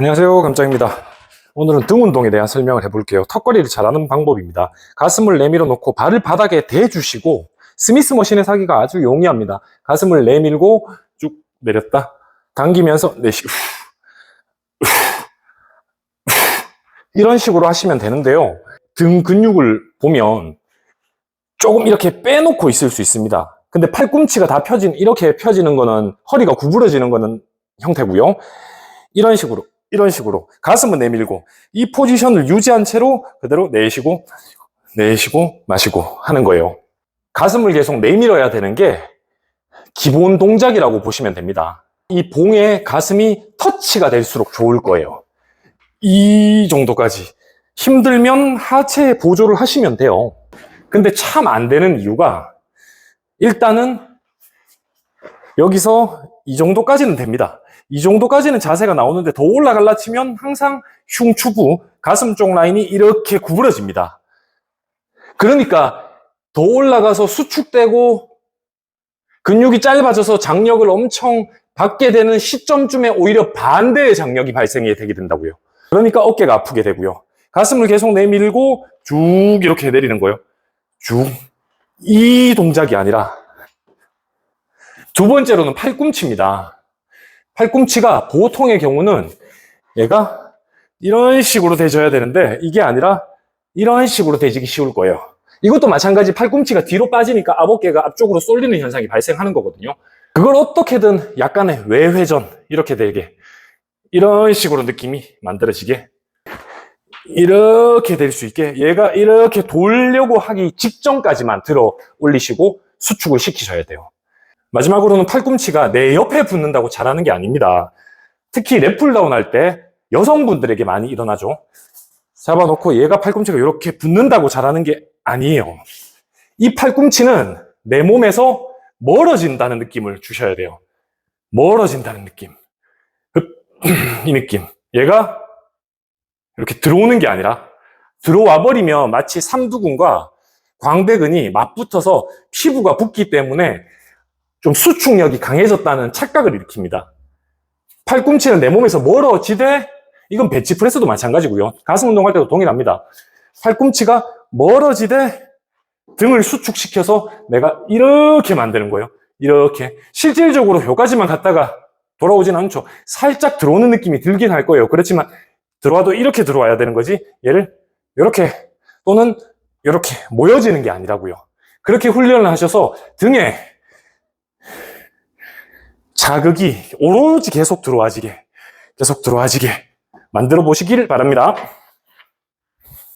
안녕하세요 감장입니다. 오늘은 등 운동에 대한 설명을 해볼게요. 턱걸이를 잘하는 방법입니다. 가슴을 내밀어 놓고 발을 바닥에 대주시고 스미스 머신에 사기가 아주 용이합니다. 가슴을 내밀고 쭉 내렸다 당기면서 내쉬고 이런 식으로 하시면 되는데요. 등 근육을 보면 조금 이렇게 빼놓고 있을 수 있습니다. 근데 팔꿈치가 다 펴진 이렇게 펴지는 거는 허리가 구부러지는 거는 형태고요. 이런 식으로 이런 식으로 가슴은 내밀고 이 포지션을 유지한 채로 그대로 내쉬고 내쉬고 마시고 하는 거예요. 가슴을 계속 내밀어야 되는 게 기본 동작이라고 보시면 됩니다. 이 봉에 가슴이 터치가 될수록 좋을 거예요. 이 정도까지 힘들면 하체 보조를 하시면 돼요. 근데 참 안 되는 이유가 일단은 여기서 이 정도까지는 됩니다. 이 정도까지는 자세가 나오는데 더 올라갈라 치면 항상 흉추부, 가슴 쪽 라인이 이렇게 구부러집니다. 그러니까 더 올라가서 수축되고 근육이 짧아져서 장력을 엄청 받게 되는 시점쯤에 오히려 반대의 장력이 발생이 되게 된다고요. 그러니까 어깨가 아프게 되고요. 가슴을 계속 내밀고 쭉 이렇게 내리는 거예요. 쭉. 이 동작이 아니라 두 번째로는 팔꿈치입니다. 팔꿈치가 보통의 경우는 얘가 이런 식으로 대져야 되는데 이게 아니라 이런 식으로 대지기 쉬울 거예요. 이것도 마찬가지 팔꿈치가 뒤로 빠지니까 앞어깨가 앞쪽으로 쏠리는 현상이 발생하는 거거든요. 그걸 어떻게든 약간의 외회전 이렇게 되게 이런 식으로 느낌이 만들어지게 이렇게 될 수 있게 얘가 이렇게 돌려고 하기 직전까지만 들어 올리시고 수축을 시키셔야 돼요. 마지막으로는 팔꿈치가 내 옆에 붙는다고 잘하는 게 아닙니다. 특히 랩풀다운 할 때 여성분들에게 많이 일어나죠. 잡아놓고 얘가 팔꿈치가 이렇게 붙는다고 잘하는 게 아니에요. 이 팔꿈치는 내 몸에서 멀어진다는 느낌을 주셔야 돼요. 멀어진다는 느낌. 이 느낌. 얘가 이렇게 들어오는 게 아니라 들어와 버리면 마치 삼두근과 광배근이 맞붙어서 피부가 붓기 때문에 좀 수축력이 강해졌다는 착각을 일으킵니다. 팔꿈치는 내 몸에서 멀어지되 이건 벤치프레스도 마찬가지고요. 가슴 운동할 때도 동일합니다. 팔꿈치가 멀어지되 등을 수축시켜서 내가 이렇게 만드는 거예요. 이렇게 실질적으로 여기까지만 갔다가 돌아오진 않죠. 살짝 들어오는 느낌이 들긴 할 거예요. 그렇지만 들어와도 이렇게 들어와야 되는 거지. 얘를 이렇게 또는 이렇게 모여지는 게 아니라고요. 그렇게 훈련을 하셔서 등에 자극이 오로지 계속 들어와지게, 계속 들어와지게 만들어 보시길 바랍니다.